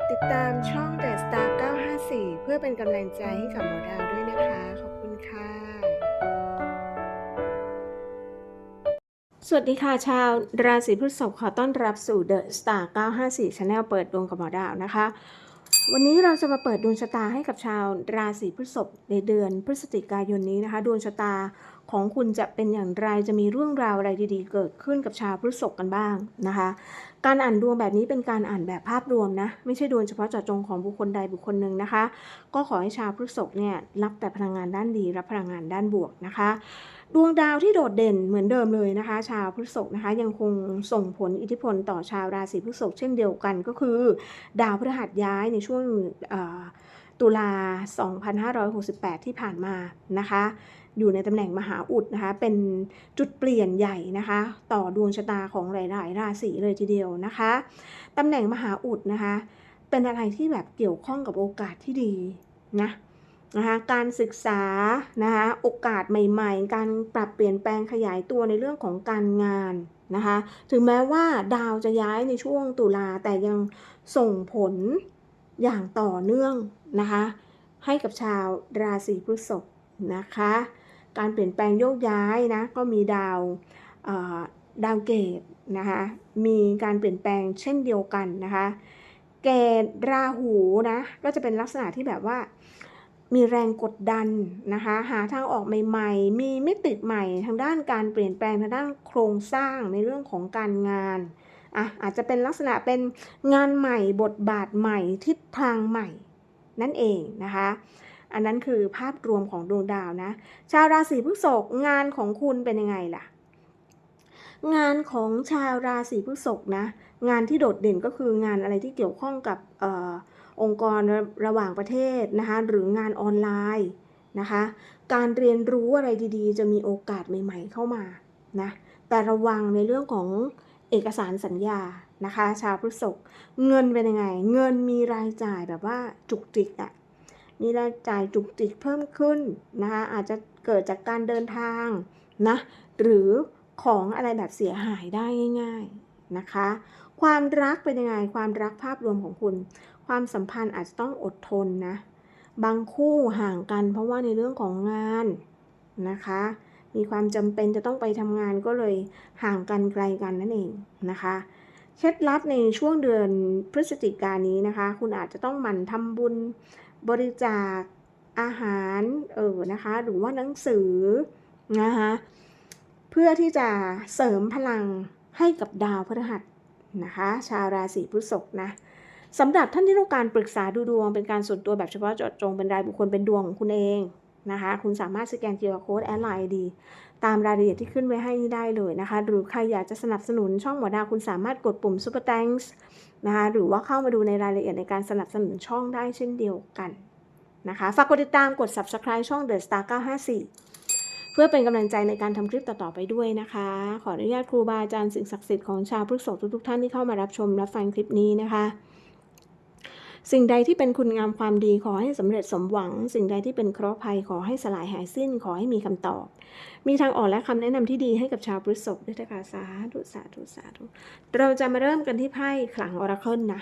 ดติดตามช่อง The Star 954 เพื่อเป็นกำลังใจให้กับหมอดาวด้วยนะคะ ขอบคุณค่ะ สวัสดีค่ะชาว ราศีพฤษภขอต้อนรับสู่ The Star 954 Channel เปิดดวงกับหมอดาวนะคะ วันนี้เราจะมาเปิดดวงชะตาให้กับชาวราศีพฤษภในเดือนพฤศจิกายนนี้นะคะ ดวงชะตาของคุณจะเป็นอย่างไรจะมีเรื่องราวอะไรดีๆ เกิดขึ้นกับชาวพฤษภกันบ้างนะคะ การอ่านดวงแบบนี้เป็นการอ่านแบบภาพรวมนะไม่ใช่ดวงเฉพาะเจาะจงของบุคคลใดบุคคลหนึ่งนะคะ ก็ขอให้ชาวพฤษภเนี่ยรับแต่พลังงานด้านดีรับพลังงานด้านบวกนะคะ ดวงดาวที่โดดเด่นเหมือนเดิมเลยนะคะ ชาวพฤษภนะคะ ยังคงส่งผลอิทธิพลต่อชาวราศีพฤษภเช่นเดียวกันก็คือ ดาวพฤหัสย้ายในช่วงตุลา 2568 ที่ผ่านมานะคะ อยู่ในตำแหน่งมหาอุดนะคะ เป็นจุดเปลี่ยนใหญ่นะคะ ต่อดวงชะตาของหลาย ๆ ราศีเลยทีเดียวนะคะตำแหน่งมหาอุดนะคะ เป็นอะไรที่แบบเกี่ยวข้องกับโอกาสที่ดีนะ นะคะการศึกษานะคะโอกาสใหม่ๆ การปรับเปลี่ยนแปลงขยายตัวในเรื่องของการงานนะคะถึงแม้ว่าดาวจะย้ายในช่วงตุลาแต่ยังส่งผลอย่างต่อเนื่องนะคะให้กับชาวราศีพฤษภนะคะการเปลี่ยนแปลงโยกย้ายนะก็มีดาวดาวเกตนะคะมีการเปลี่ยนแปลงเช่นเดียวกันนะคะเกตราหูนะก็จะเป็นลักษณะที่แบบว่า มีแรงกดดันนะคะ หาทางออกใหม่ ๆ มีมิติใหม่ทางด้านการเปลี่ยนแปลงทางด้านโครงสร้างในเรื่องของการงานอะอาจจะเป็นลักษณะเป็นงานใหม่บทบาทใหม่ทิศทางใหม่ นั่นเองนะคะ อันนั้นคือภาพรวมของดวงดาวนะ ชาวราศีพฤษภงานของคุณเป็นยังไงล่ะ งานของชาวราศีพฤษภนะ งานที่โดดเด่นก็คืองานอะไรที่เกี่ยวข้องกับเออ องค์กรระระหว่างประเทศนะคะหรืองานออนไลน์นะคะการเรียนรู้อะไรดีๆ จะมีโอกาสใหม่ๆเข้ามานะแต่ระวังในเรื่องของเอกสารสัญญานะคะ ชาวพฤษภเงินเป็นยังไง เงินมีรายจ่ายแบบว่าจุกจิกอะมีรายจ่ายจุกจิกเพิ่มขึ้นนะคะอาจจะเกิดจากการเดินทางนะหรือของอะไรแบบเสียหายได้ง่าย ๆนะคะ ความรักเป็นยังไงความรักภาพรวมของคุณ ความสัมพันธ์อาจจะต้องอดทนนะ บางคู่ห่างกันเพราะว่าในเรื่องของงานนะคะ มีความจำเป็นจะต้องไปทำงานก็เลยห่างกันไกลกันนั่นเองนะคะ เคล็ดลับในช่วงเดือนพฤศจิกายนนี้นะคะ คุณอาจจะต้องหมั่นทำบุญบริจาคอาหารเออนะคะ หรือว่าหนังสือนะคะเพื่อที่จะเสริมพลังให้กับดาวพฤหัสนะคะ ชาวราศีพฤษภนะ สำหรับท่านที่ต้องการปรึกษาดูดวงเป็นการส่วนตัวแบบเฉพาะเจาะจงเป็นรายบุคคลเป็นดวงของคุณเองนะคะ คุณสามารถสแกน QR Code แอดไลน์ดี ตามรายละเอียดที่ขึ้นไว้ให้นี่ได้เลยนะคะ หรือใครอยากจะสนับสนุนช่องหมอดาวคุณสามารถกดปุ่ม Super Thanks นะคะ หรือว่าเข้ามาดูในรายละเอียดในการสนับสนุนช่องได้เช่นเดียวกันนะคะ ฝากกดติดตามกด Subscribe ช่อง The Star 954 เพื่อเป็นกำลังใจในการทำคลิปต่อ ๆ ไปด้วยนะคะ ขออนุญาตครูบาอาจารย์สิ่งศักดิ์สิทธิ์ของชาวพฤษภทุกๆท่านที่เข้ามารับชมรับฟังคลิปนี้นะคะ สิ่งใดที่เป็นคุณงามความดีขอให้สำเร็จสมหวัง สิ่งใดที่เป็นเคราะห์ภัยขอให้สลายหายสิ้นขอให้มีคำตอบ มีทางออกและคำแนะนำที่ดีให้กับชาวพฤษภด้วยนะคะสาธุสาธุสาธุเราจะมาเริ่มกันที่ไพ่ขลังออราเคิลนะ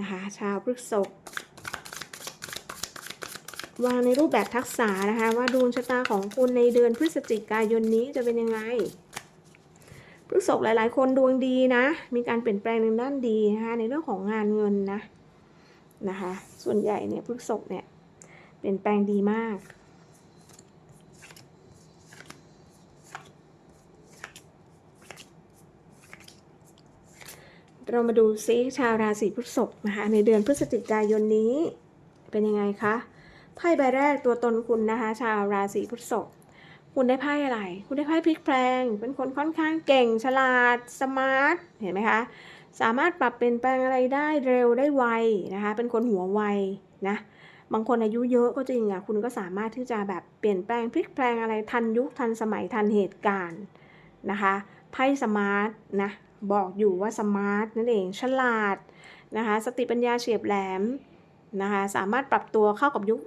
นะคะ ชาวพฤษภวางในรูปแบบทักษะนะคะ ว่าดวงชะตาของคุณในเดือนพฤศจิกายนนี้จะเป็นยังไงพฤษภหลาย ๆ คนดวงดีนะ มีการเปลี่ยนแปลงในด้านดีนะคะในเรื่องของงานเงินนะ นะคะ ส่วนใหญ่เนี่ยพฤษภเนี่ยเปลี่ยนแปลงดีมาก เรามาดูซิชาวราศีพฤษภนะคะในเดือนพฤศจิกายนนี้เป็นยังไงคะไพ่ใบแรกตัวตนคุณนะคะ ชาวราศีพฤษภคุณได้ไพ่อะไร คุณได้ไพ่พลิกแปลง เป็นคนค่อนข้างเก่ง ฉลาด สมาร์ท เห็นไหมคะ สามารถปรับเปลี่ยนแปลงอะไรได้เร็วได้ไวนะคะ เป็นคนหัวไวนะ บางคนอายุเยอะก็จริงอะ คุณก็สามารถที่จะแบบเปลี่ยนแปลงพลิกแปลงอะไรทันยุคทันสมัยทันเหตุการณ์นะคะไพ่สมาร์ทนะ บอกอยู่ว่าสมาร์ทนั่นเองฉลาดนะคะ สติปัญญาเฉียบแหลมนะคะ สามารถปรับตัวเข้ากับยุค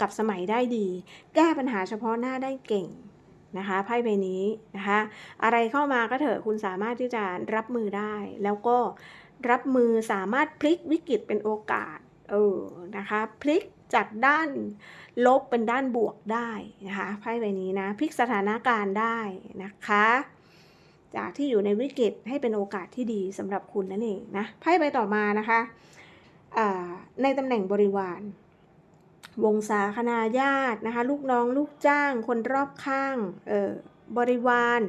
กับสมัยได้ดี แก้ปัญหาเฉพาะหน้าได้เก่ง นะคะไพ่ใบนี้นะคะอะไรเข้ามาก็เถอะคุณสามารถที่จะรับมือได้ แล้วก็รับมือสามารถพลิกวิกฤตเป็นโอกาสเออนะคะพลิกจากด้านลบเป็นด้านบวกได้นะคะไพ่ใบนี้นะพลิกสถานการณ์ได้นะคะ จากที่อยู่ในวิกฤตให้เป็นโอกาสที่ดีสำหรับคุณนั่นเองนะไพ่ใบต่อมานะคะในตำแหน่งบริวาร วงศาคณาญาตินะคะ ลูกน้องลูกจ้าง คนรอบข้าง เออบริวาร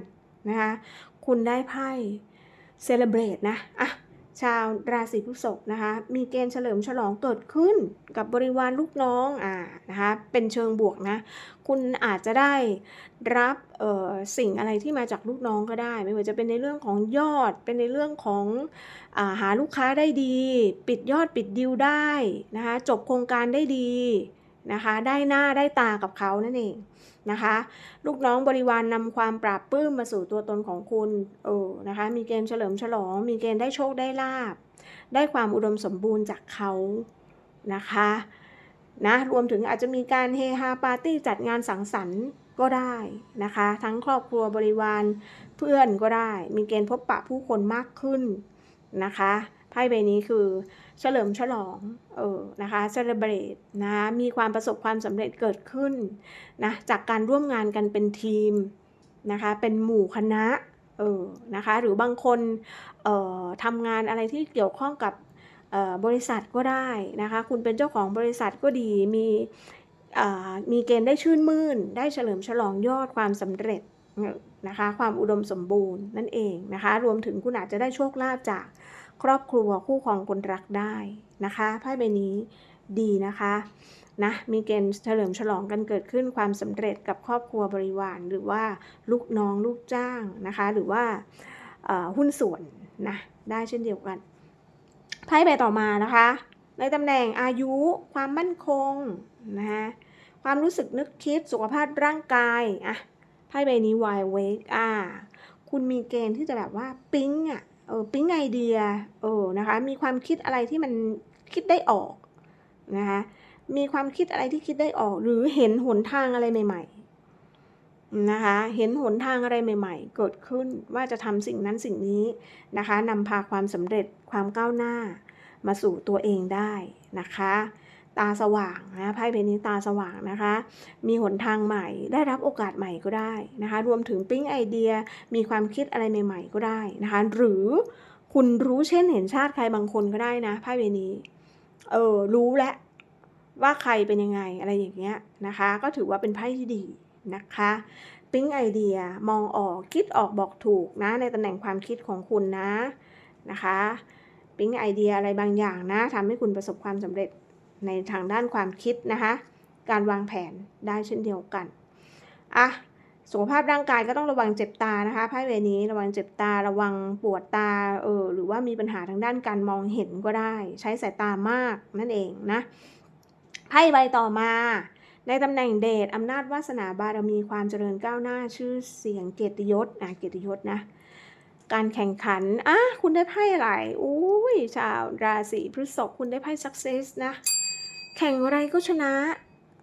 นะคะ คุณได้ไพ่เซเลบรตนะ อะ ชาวราศีพฤษภนะคะ มีเกณฑ์เฉลิมฉลองเกิดขึ้นกับบริวารลูกน้องอ่านะคะเป็นเชิงบวกนะ คุณอาจจะได้รับสิ่งอะไรที่มาจากลูกน้องก็ได้ ไม่ว่าจะเป็นในเรื่องของยอด เป็นในเรื่องของอาหาลูกค้าได้ดี ปิดยอดปิดดิวได้นะคะจบโครงการได้ดี นะคะ ได้หน้าได้ตากับเขานั่นเองนะคะ ลูกน้องบริวารนนำความปราบปลื้มมาสู่ตัวตนของคุณเออนะคะ มีเกณฑ์เฉลิมฉลอง มีเกณฑ์ได้โชคได้ลาบ ได้ความอุดมสมบูรณ์จากเขานะคะนะรวมถึงอาจจะมีการเฮฮาปาร์ตี้จัดงานสังสรรค์ก็ได้นะคะ ทั้งครอบครัวบริวารเพื่อนก็ได้ มีเกณฑ์พบปะผู้คนมากขึ้นนะคะไพ่ใบนี้คือ เฉลิมฉลอง เออ นะคะเซเลบรตนะ มีความประสบความสำเร็จเกิดขึ้นนะ จากการร่วมงานกันเป็นทีมนะคะ เป็นหมู่คณะ เออ นะคะ หรือบางคน เอ่อทำงานอะไรที่เกี่ยวข้องกับบริษัทก็ได้นะคะ คุณเป็นเจ้าของบริษัทก็ดี มีมีเกณฑ์ได้ชื่นมื่น ได้เฉลิมฉลองยอดความสำเร็จนะคะ ความอุดมสมบูรณ์นั่นเองนะคะ รวมถึงคุณอาจจะได้โชคลาภจาก ครอบครัวคู่ครองคนรักได้นะคะไพ่ใบนี้ดีนะคะนะมีเกณฑ์เฉลิมฉลองกันเกิดขึ้นความสำเร็จกับครอบครัวบริวาร หรือว่าลูกน้องลูกจ้างนะคะ หรือว่าหุ้นส่วนนะได้เช่นเดียวกันไพ่ใบต่อมานะคะ ในตำแหน่งอายุความมั่นคงนะคะความรู้สึกนึกคิดสุขภาพร่างกายอะไพ่ใบนี้วายเวกอ่าคุณมีเกณฑ์ที่จะแบบว่าปิ๊งอะ เออปิ๊งไอเดียเออนะคะ มีความคิดอะไรที่มันคิดได้ออกนะคะมีความคิดอะไรที่คิดได้ออก หรือเห็นหนทางอะไรใหม่ ๆ นะคะ เห็นหนทางอะไรใหม่ ๆ เกิดขึ้นว่าจะทำสิ่งนั้นสิ่งนี้นะคะนำพาความสำเร็จความก้าวหน้า มาสู่ตัวเองได้นะคะ ตาสว่างนะไพ่ใบนี้ตาสว่างนะคะ มีหนทางใหม่ ได้รับโอกาสใหม่ก็ได้นะคะ รวมถึงปิ๊งไอเดีย มีความคิดอะไรใหม่ ๆ ก็ได้นะคะ หรือคุณรู้เช่นเห็นชาติใครบางคนก็ได้นะไพ่ใบนี้ เออ รู้แล้วว่าใครเป็นยังไงอะไรอย่างเงี้ยนะคะ ก็ถือว่าเป็นไพ่ที่ดีนะคะปิ๊งไอเดียมองออกคิดออกบอกถูกนะ ในตำแหน่งความคิดของคุณนะนะคะปิ๊งไอเดียอะไรบางอย่างนะทำให้คุณประสบความสำเร็จ ในทางด้านความคิดนะคะ การวางแผนได้เช่นเดียวกันอะสุขภาพร่างกายก็ต้องระวังเจ็บตานะคะไพ่เวนี้ระวังเจ็บตาระวังปวดตาเออหรือว่ามีปัญหาทางด้านการมองเห็นก็ได้ ใช้สายตามากนั่นเองนะไพ่ใบต่อมา ในตำแหน่งเดชอำนาจวาสนาบารมีความเจริญก้าวหน้าชื่อเสียงเกียรติยศอะเกียรติยศนะการแข่งขันอะคุณได้ไพ่อะไรอุ้ยชาวราศีพฤษภคุณได้ไพ่ success นะ แข่งอะไรก็ชนะ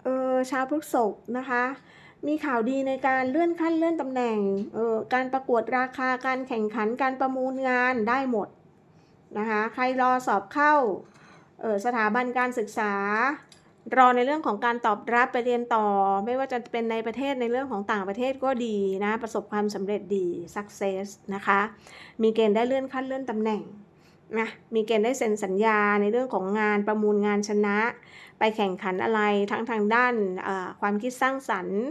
เออชาวพฤษภนะคะ มีข่าวดีในการเลื่อนขั้นเลื่อนตำแหน่งเออการประกวดราคาการแข่งขันการประมูลงานได้หมดนะคะใครรอสอบเข้าเออสถาบันการศึกษารอในเรื่องของการตอบรับไปเรียนต่อ ไม่ว่าจะเป็นในประเทศในเรื่องของต่างประเทศก็ดีนะ ประสบความสำเร็จดี success นะคะ มีเกณฑ์ได้เลื่อนขั้นเลื่อนตำแหน่ง นะมีเกณฑ์ได้เซ็นสัญญาในเรื่องของงานประมูลงานชนะ ไปแข่งขันอะไรทั้งทางด้านความคิดสร้างสรรค์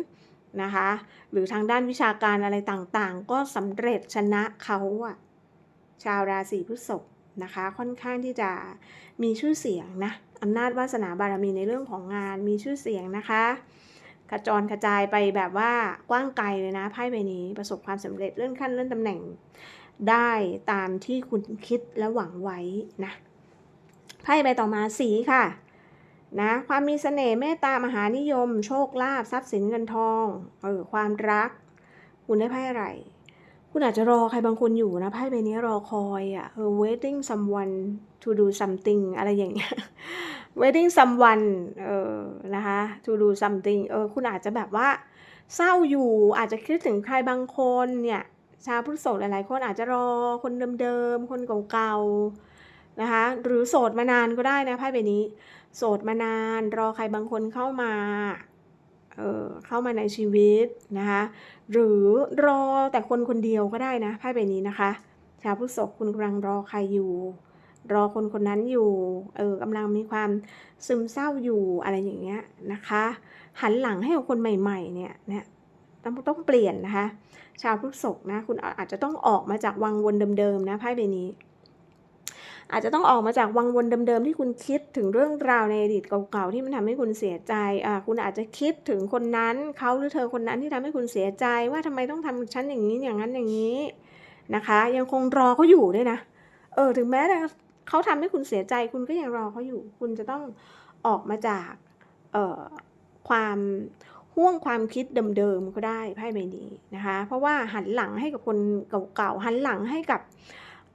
นะคะหรือทางด้านวิชาการอะไรต่างๆ ก็สำเร็จชนะเขาอะชาวราศีพฤษภนะคะค่อนข้างที่จะมีชื่อเสียงนะอำนาจวาสนาบารมีในเรื่องของงานมีชื่อเสียงนะคะกระจรกระจายไปแบบว่ากว้างไกลเลยนะไพ่ใบนี้ประสบความสำเร็จเลื่อนขั้นเลื่อนตำแหน่ง ได้ตามที่คุณคิดและหวังไว้นะไพ่ใบต่อมาสีค่ะนะความมีเสน่ห์เมตตามหานิยม โชคลาภทรัพย์สินเงินทองเออความรัก คุณได้ไพ่อะไร คุณอาจจะรอใครบางคนอยู่นะไพ่ใบนี้รอคอยอะ่ะเออ waiting someone to do something อะไรอย่างเงี้ย waiting someone เออนะคะ to do something เออคุณอาจจะแบบว่า เศร้าอยู่อาจจะคิดถึงใครบางคนเนี่ย ชาวพุทธศกหลายๆ คนอาจจะรอคนเดิมๆ คนเก่าๆ นะคะ หรือโสดมานานก็ได้นะไพ่ใบนี้ โสดมานาน รอใครบางคนเข้ามา เออเข้ามาในชีวิตนะคะ หรือรอแต่คนคนเดียวก็ได้นะไพ่ใบนี้นะคะ ชาวพฤษภคุณกำลังรอใครอยู่รอคนคนนั้นอยู่ เออกำลังมีความซึมเศร้าอยู่อะไรอย่างเงี้ยนะคะ หันหลังให้กับคนใหม่ ๆ เนี่ยเนี่ยต้องต้องเปลี่ยนนะคะ ชาวพฤษภนะคุณอาจจะต้องออกมาจากวังวนเดิมๆนะไพ่ใบนี้ อาจจะต้องออกมาจากวังวนเดิมๆที่คุณคิดถึงเรื่องราวในอดีตเก่าๆที่มันทำให้คุณเสียใจอ่าคุณอาจจะคิดถึงคนนั้นเขาหรือเธอคนนั้นที่ทำให้คุณเสียใจว่าทำไมต้องทำกับฉันอย่างนี้อย่างนั้นอย่างนี้นะคะ ยังคงรอเขาอยู่ด้วยนะเออถึงแม้เขาทำให้คุณเสียใจ คุณก็ยังรอเขาอยู่ คุณจะต้องออกมาจากเอ่อความ ห่วงความคิดเดิมๆก็ได้ไพ่ใบนี้นะคะ เพราะว่าหันหลังให้กับคนเก่าๆหันหลังให้กับ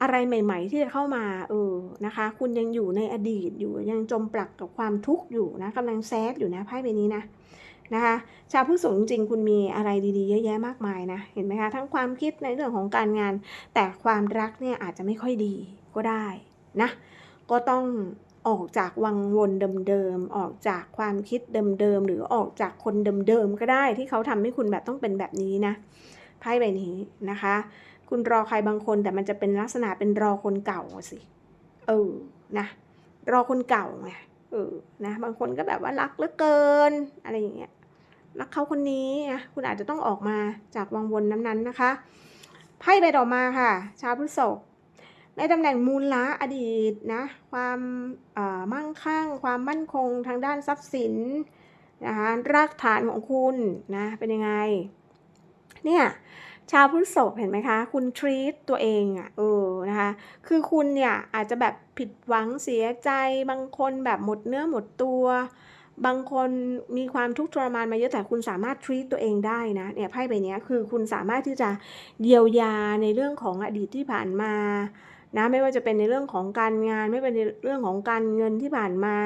อะไรใหม่ ๆ ที่จะเข้ามาเออนะคะ คุณยังอยู่ในอดีตอยู่ยังจมปลักกับความทุกข์อยู่นะกำลังแซดอยู่นะไพ่ใบนี้นะนะคะ ชาวพฤษภจริงๆคุณมีอะไรดีๆ เยอะแยะมากมายนะเห็นไหมคะทั้งความคิดในเรื่องของการงาน แต่ความรักเนี่ยอาจจะไม่ค่อยดีก็ได้นะก็ต้อง ออกจากวังวนเดิมๆ ออกจากความคิดเดิมๆ หรือออกจากคนเดิมๆ ก็ได้ที่เขาทำให้คุณแบบต้องเป็นแบบนี้นะไพ่ใบนี้นะคะ คุณรอใครบางคนแต่มันจะเป็นลักษณะเป็นรอคนเก่าสิ เออ นะ รอคนเก่าไง เออ นะ บางคนก็แบบว่ารักเหลือเกิน อะไรอย่างเงี้ย รักเขาคนนี้นะคุณอาจจะต้องออกมาจากวังวนนั้นๆนะคะ ไพ่ใบต่อมาค่ะ ชาวพฤษภ ในตำแหน่งมูลละอดีตนะความมั่งคั่ง ความมั่นคงทางด้านทรัพย์สินนะคะรากฐานของคุณนะเป็นยังไงเนี่ยชาวพฤษภเห็นไหมคะ คุณทรีตตัวเองอะ่ะเออนะคะคือคุณเนี่ยอาจจะแบบผิดหวังเสียใจ บางคนแบบหมดเนื้อหมดตัว บางคนมีความทุกข์ทรมานมาเยอะแต่คุณสามารถทรีตตัวเองได้นะเนี่ยไพ่ใบนี้คือคุณสามารถที่จะเยียวยาในเรื่องของอดีตที่ผ่านมา นะไม่ว่าจะเป็นในเรื่องของการงาน ไม่เป็นในเรื่องของการเงินที่ผ่านมา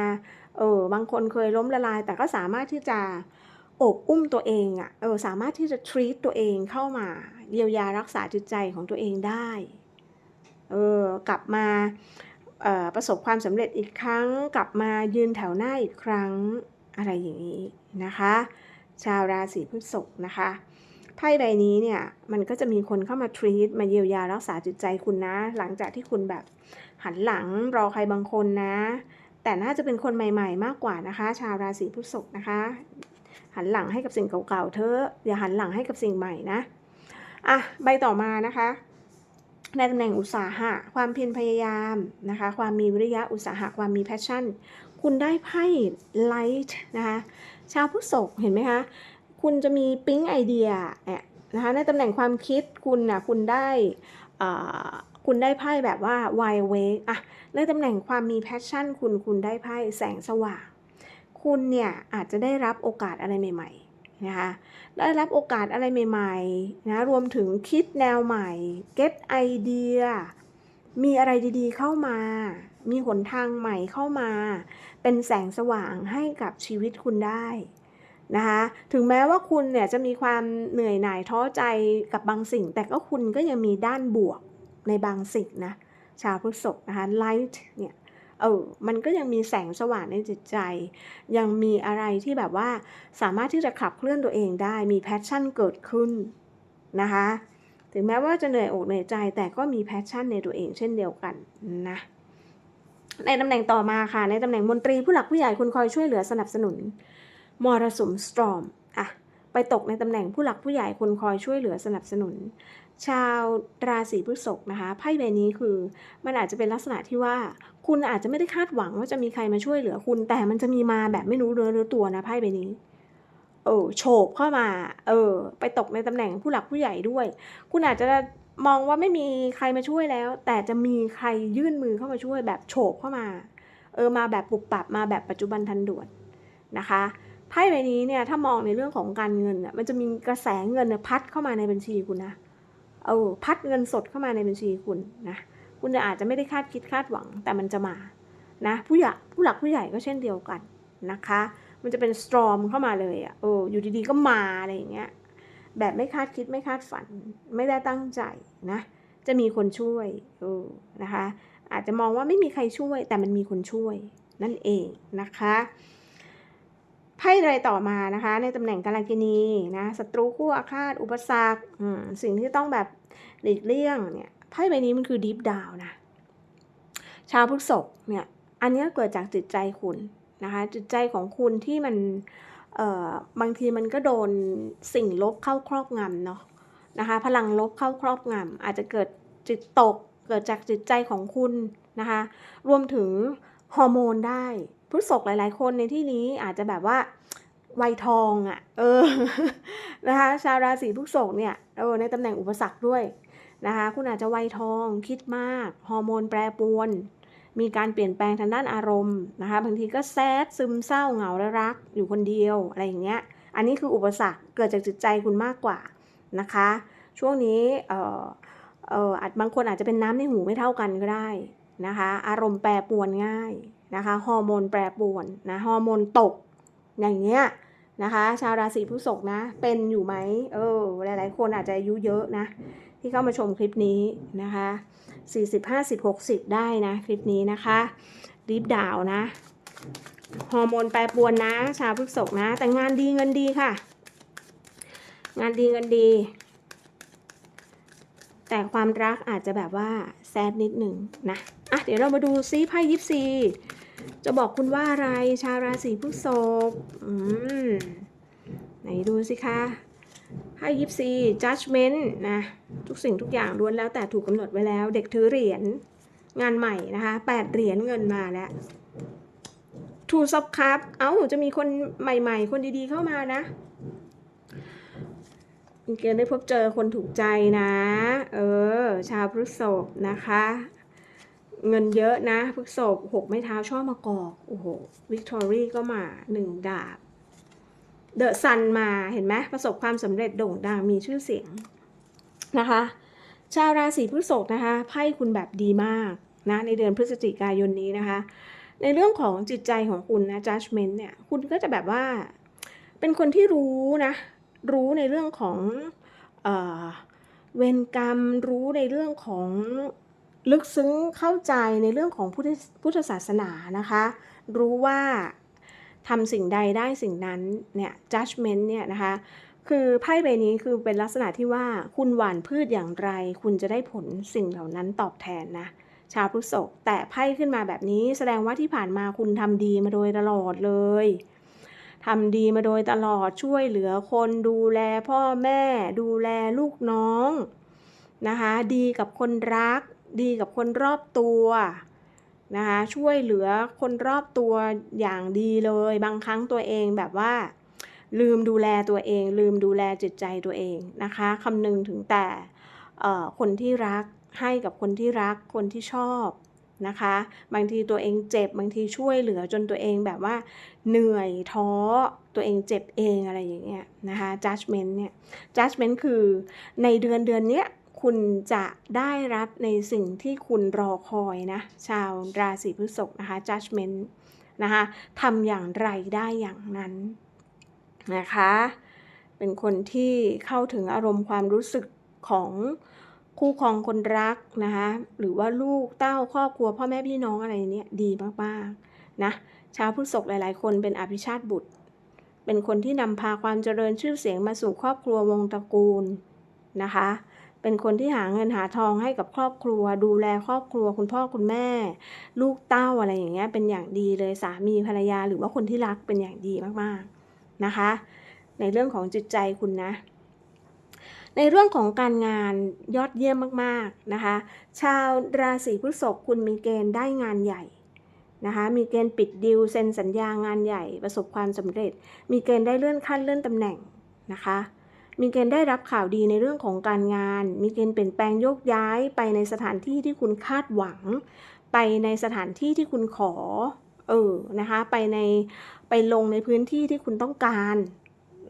เออบางคนเคยล้มละลาย แต่ก็สามารถที่จะอบอุ้มตัวเองอะ่ะเออสามารถที่จะ treat ตัวเองเข้ามาเยียวยารักษาจิตใจของตัวเองได้เออกลับมาประสบความสำเร็จอีกครั้ง กลับมายืนแถวหน้าอีกครั้งอะไรอย่างนี้นะคะ ชาวราศีพฤษภนะคะ ไพ่ใบนี้เนี่ยมันก็จะมีคนเข้ามาทรีตมาเยียวยารักษาจิตใจคุณนะ หลังจากที่คุณแบบหันหลังรอใครบางคนนะ แต่น่าจะเป็นคนใหม่ ๆ มากกว่านะคะ ชาวราศีพฤษภนะคะ หันหลังให้กับสิ่งเก่าๆเธออย่าหันหลังให้กับสิ่งใหม่นะอะใบต่อมานะคะ ในตำแหน่งอุตสาหะ ความเพียรพยายามนะคะ ความมีวิริยะอุตสาหะความมีแพชชั่น คุณได้ไพ่ไลท์นะคะชาวพฤษภเห็นไหมคะ คุณจะมีปิ๊งไอเดียเนี่ยนะคะในตำแหน่งความคิดคุณนะคุณได้คุณได้ไพ่แบบว่า wide awake อะในตำแหน่งความมีแพชชั่น คุณคุณได้ไพ่แสงสว่าง คุณเนี่ยอาจจะได้รับโอกาสอะไรใหม่ๆนะคะได้รับโอกาสอะไรใหม่ๆนะรวมถึงคิดแนวใหม่ get ไอเดียมีอะไรดีๆเข้ามา มีหนทางใหม่เข้ามา เป็นแสงสว่างให้กับชีวิตคุณได้ นะคะถึงแม้ว่าคุณเนี่ยจะมีความเหนื่อยหน่ายท้อใจกับบางสิ่ง แต่ก็คุณก็ยังมีด้านบวกในบางสิ่งนะชาวพฤษภนะคะไลท์เนี่ยเออมันก็ยังมีแสงสว่างในจิตใจ ยังมีอะไรที่แบบว่าสามารถที่จะขับเคลื่อนตัวเองได้ มีแพชชั่นเกิดขึ้นนะคะถึงแม้ว่าจะเหนื่อยอกเหนื่อยใจแต่ก็มีแพชชั่นในตัวเองเช่นเดียวกันนะในตำแหน่งต่อมาค่ะ ในตำแหน่งมนตรีผู้หลักผู้ใหญ่คุณคอยช่วยเหลือสนับสนุน มรสุมสตรอมอะไปตกในตำแหน่งผู้หลักผู้ใหญ่คนคอยช่วยเหลือสนับสนุน ชาวราศีพฤษภนะคะไพ่ใบนี้คือมันอาจจะเป็นลักษณะที่ว่า คุณอาจจะไม่ได้คาดหวังว่าจะมีใครมาช่วยเหลือคุณ แต่มันจะมีมาแบบไม่รู้เรือรือตัวนะไพ่ใบนี้เออโฉบเข้ามา เออ ไปตกในตำแหน่งผู้หลักผู้ใหญ่ด้วย คุณอาจจะมองว่าไม่มีใครมาช่วยแล้ว แต่จะมีใครยื่นมือเข้ามาช่วยแบบโฉบเข้ามา เออมาแบบปุบปับมาแบบปัจจุบันทันด่วนนะคะ ไพ่ใบนี้เนี่ยถ้ามองในเรื่องของการเงินอะมันจะมีกระแสเงินพัดเข้ามาในบัญชีคุณนะเออพัดเงินสดเข้ามาในบัญชีคุณนะคุณอาจจะไม่ได้คาดคิดคาดหวังแต่มันจะมานะผู้ใหญ่ผู้หลักผู้ใหญ่ก็เช่นเดียวกันนะคะ มันจะเป็นสตรอมเข้ามาเลยอะเอออยู่ดีๆก็มาอะไรอย่างเงี้ยแบบไม่คาดคิดไม่คาดฝันไม่ได้ตั้งใจนะจะมีคนช่วยเออนะคะ อาจจะมองว่าไม่มีใครช่วยแต่มันมีคนช่วยนั่นเองนะคะ ไพ่อะไรต่อมานะคะ ในตำแหน่งกาลกินีนะศัตรูคู่อาฆาตอุปสรรคสิ่งที่ต้องแบบหลีกเลี่ยงเนี่ยไพ่ใบนี้มันคือดีฟดาวนะชาวพฤษภเนี่ยอันนี้เกิดจากจิตใจคุณนะคะจิตใจของคุณที่มันเอ่อบางทีมันก็โดนสิ่งลบเข้าครอบงำเนาะนะคะพลังลบเข้าครอบงำอาจจะเกิดจิตตกเกิดจากจิตใจของคุณนะคะรวมถึงฮอร์โมนได้ พฤษภหลาย ๆ คนในที่นี้อาจจะแบบว่าวัยทองอะ่ะ เออ นะคะ ชาวราศีพฤษภเนี่ย เออ ในตำแหน่งอุปสรรคด้วยนะคะ คุณอาจจะวัยทอง คิดมาก ฮอร์โมนแปรปรวน มีการเปลี่ยนแปลงทางด้านอารมณ์นะคะ บางทีก็แซดซึมเศร้าเหงาและรัก อยู่คนเดียว อะไรอย่างเงี้ย อันนี้คืออุปสรรค เกิดจากจิตใจคุณมากกว่านะคะ ช่วงนี้ เออเอออาจบางคนอาจจะเป็นน้ำในหูไม่เท่ากันก็ได้นะคะ อารมณ์แปรปรวนง่าย นะคะฮอร์โมนแปรปรวนนะฮอร์โมนตกอย่างเงี้ยนะคะชาวราศีพฤษภนะเป็นอยู่ไหมเออหลายๆ คนอาจจะอายุเยอะนะที่เข้ามาชมคลิปนี้นะคะ40 50 60 ได้นะคลิปนี้นะคะรีบดาวนะฮอร์โมนแปรปรวนนะ ชาวพฤษภนะ แต่งานดีเงินดีค่ะ งานดีเงินดี แต่ความรักอาจจะแบบว่าแซดนิดหนึ่งนะอะเดี๋ยวเรามาดูซิไพ่ยิปซี จะบอกคุณว่าอะไรชาวราศีพฤษภอืมไหนดูสิคะไพ่ยิปซี judgment นะ ทุกสิ่งทุกอย่างล้วนแล้วแต่ถูกกำหนดไว้แล้ว เด็กถือเหรียญงานใหม่นะคะแปดเหรียญเงินมาแล้วทูซับครับ เอ้า จะมีคนใหม่ๆ คนดีๆเข้ามานะเกณฑ์ได้พบเจอคนถูกใจนะ เออ ชาวพฤษภนะคะ เงินเยอะนะพฤษภหกไม้เท้าช่อมากอกโอ้โหวิกตอรี่ก็มาหนึ่งดาบเดอะซันมาเห็นไหมประสบความสำเร็จโด่งดังมีชื่อเสียงนะคะ ชาวราศีพฤษภนะคะไพ่คุณแบบดีมากนะในเดือนพฤศจิกายนนี้นะคะ ในเรื่องของจิตใจของคุณนะ judgment เนี่ยคุณก็จะแบบว่า เป็นคนที่รู้นะ รู้ในเรื่องของเอเวรกรรม รู้ในเรื่องของ ลึกซึ้งเข้าใจในเรื่องของพุทธพุทธศาสนานะคะ รู้ว่าทำสิ่งใดได้สิ่งนั้นเนี่ย judgment เนี่ยนะคะ คือไพ่ใบนี้คือเป็นลักษณะที่ว่าคุณหว่านพืชอย่างไร คุณจะได้ผลสิ่งเหล่านั้นตอบแทนนะชาวพฤษภแต่ไพ่ขึ้นมาแบบนี้แสดงว่าที่ผ่านมาคุณทำดีมาโดยตลอดเลยทำดีมาโดยตลอดช่วยเหลือคนดูแลพ่อแม่ ดูแลลูกน้องนะคะ ดีกับคนรัก ดีกับคนรอบตัวนะคะช่วยเหลือคนรอบตัวอย่างดีเลย บางครั้งตัวเองแบบว่า ลืมดูแลตัวเอง ลืมดูแลจิตใจตัวเองนะคะคำนึงถึงแต่คนที่รักให้กับคนที่รักคนที่ชอบนะคะ บางทีตัวเองเจ็บบางทีช่วยเหลือจนตัวเองแบบว่า เหนื่อยท้อตัวเองเจ็บเองอะไรอย่างเงี้ยนะคะ judgment เนี่ย judgment คือในเดือนเดือนเนี้ย คุณจะได้รับในสิ่งที่คุณรอคอยนะ ชาวราศีพฤษภนะคะ judgment นะคะทำอย่างไรได้อย่างนั้นนะคะ เป็นคนที่เข้าถึงอารมณ์ความรู้สึกของคู่ครองคนรักนะคะหรือว่าลูกเต้าครอบครัวพ่อแม่พี่น้องอะไรเนี่ยดีมากๆนะชาวพฤษภหลาย ๆ คนเป็นอภิชาติบุตร เป็นคนที่นำพาความเจริญชื่อเสียงมาสู่ครอบครัววงตระกูลนะคะ เป็นคนที่หาเงินหาทองให้กับครอบครัว ดูแลครอบครัวคุณพ่อคุณแม่ ลูกเต้าอะไรอย่างเงี้ยเป็นอย่างดีเลยสามีภรรยาหรือว่าคนที่รักเป็นอย่างดีมากๆนะคะ ในเรื่องของจิตใจคุณนะ ในเรื่องของการงานยอดเยี่ยมมากๆนะคะ ชาวราศีพฤษภคุณมีเกณฑ์ได้งานใหญ่นะคะมีเกณฑ์ปิดดิวเซ็นสัญญางานใหญ่ประสบความสำเร็จ มีเกณฑ์ได้เลื่อนขั้นเลื่อนตำแหน่งนะคะ มีเกณฑ์ได้รับข่าวดีในเรื่องของการงาน มีเกณฑ์เปลี่ยนแปลงโยกย้ายไปในสถานที่ที่คุณคาดหวัง ไปในสถานที่ที่คุณขอ เออ นะคะ ไปใน ไปลงในพื้นที่ที่คุณต้องการ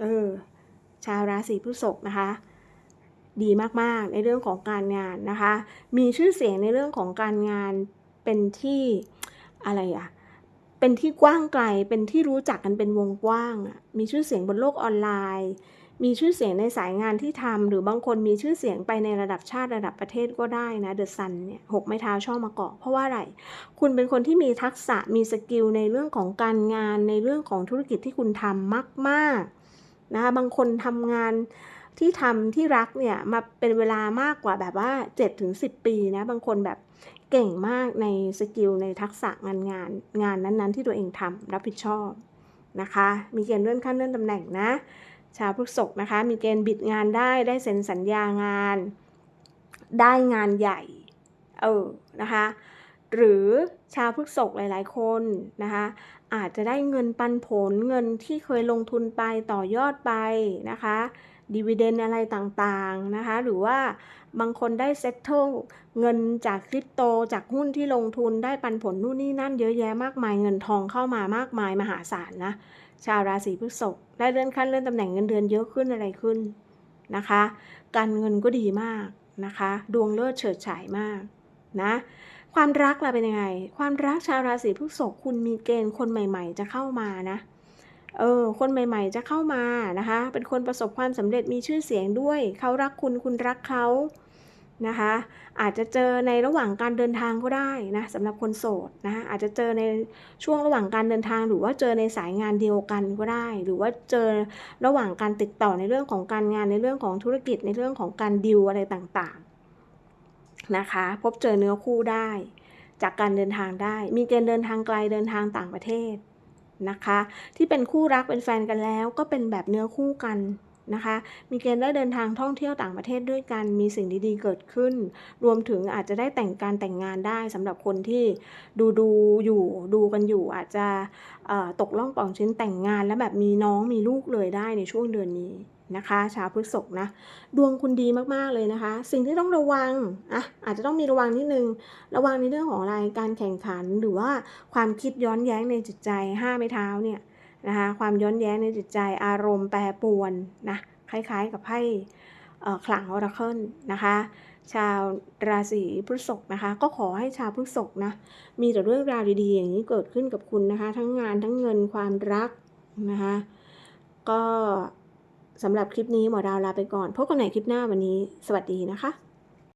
เออ ชาวราศีพฤษภนะคะ ดีมากๆในเรื่องของการงานนะคะ มีชื่อเสียงในเรื่องของการงานเป็นที่อะไรอะเป็นที่กว้างไกล เป็นที่รู้จักกันเป็นวงกว้าง มีชื่อเสียงบนโลกออนไลน์ มีชื่อเสียงในสายงานที่ทำหรือบางคนมีชื่อเสียงไปในระดับชาติระดับประเทศก็ได้นะเดอะซันเนี่ยหกไม้เท้าช่อมาเกาะเพราะว่าอะไร คุณเป็นคนที่มีทักษะมีสกิลในเรื่องของการงานในเรื่องของธุรกิจที่คุณทำมากๆนะคะบางคนทำงานที่ทำที่รักเนี่ยมาเป็นเวลามากกว่าแบบว่า 7-10 ปีนะบางคนแบบเก่งมากในสกิลในทักษะงานงานงานนั้นๆ ที่ตัวเองทำรับผิดชอบนะคะ มีเกณฑ์เลื่อนขั้นเลื่อนตำแหน่งนะ ชาวพฤษภนะคะ มีเกณฑ์บิดงานได้ได้เซ็นสัญญางาน ได้งานใหญ่ เออนะคะ หรือชาวพฤษภหลาย ๆ คนนะคะ อาจจะได้เงินปันผลเงินที่เคยลงทุนไปต่อยอดไปนะคะดีเวเดนอะไรต่างๆนะคะ หรือว่าบางคนได้เซ็ตเทิลเงินจากคริปโตจากหุ้นที่ลงทุนได้ปันผลนู่นนี่นั่นเยอะแยะมากมายเงินทองเข้ามามากมายมหาศาลนะ ชาวราศีพฤษภได้เลื่อนขั้นเลื่อนตำแหน่งเงินเดือนเยอะขึ้นอะไรขึ้นนะคะ การเงินก็ดีมากนะคะ ดวงเลิศเฉิดฉายมากนะความรักล่ะเป็นยังไง ความรักชาวราศีพฤษภคุณมีเกณฑ์คนใหม่ๆ จะเข้ามานะ เออ คนใหม่ๆ จะเข้ามานะคะ เป็นคนประสบความสำเร็จมีชื่อเสียงด้วย เขารักคุณคุณรักเขา นะคะ อาจจะเจอในระหว่างการเดินทางก็ได้นะสำหรับคนโสดนะคะอาจจะเจอในช่วงระหว่างการเดินทาง หรือว่าเจอในสายงานเดียวกันก็ได้ หรือว่าเจอระหว่างการติดต่อในเรื่องของการงานในเรื่องของธุรกิจในเรื่องของการดิวอะไรต่างๆนะคะ พบเจอเนื้อคู่ได้ จากการเดินทางได้ มีเกณฑ์เดินทางไกลเดินทางต่างประเทศนะคะ ที่เป็นคู่รักเป็นแฟนกันแล้ว ก็เป็นแบบเนื้อคู่กัน นะคะ มีเกณฑ์ได้เดินทางท่องเที่ยวต่างประเทศด้วยกันมีสิ่งดีๆเกิดขึ้น รวมถึงอาจจะได้แต่งการแต่งงานได้สำหรับคนที่ดูดูอยู่ดูกันอยู่อาจจะตกล่องป่องชิ้นแต่งงาน แล้วแบบมีน้องมีลูกเลยได้ในช่วงเดือนนี้นะคะชาวพฤษภนะดวงคุณดีมากๆเลยนะคะ สิ่งที่ต้องระวังอะอาจจะต้องมีระวังนิดนึง ระวังในเรื่องของอะไรการแข่งขันหรือว่าความคิดย้อนแย้งในจิตใจห้าไม้เท้าเนี่ย นะคะความย้อนแย้งในจิตใจอารมณ์แปรปรวนนะคล้ายๆกับไพ่ขลังออราเคิลนะคะชาวราศีพฤษภนะคะ ก็ขอให้ชาวพฤษภนะมีแต่เรื่องราวดีๆ อย่างนี้เกิดขึ้นกับคุณนะคะ ทั้งงานทั้งเงินความรักนะคะก็สำหรับคลิปนี้หมอดาวลาไปก่อนพบกันใหม่คลิปหน้าวันนี้ สวัสดีนะคะ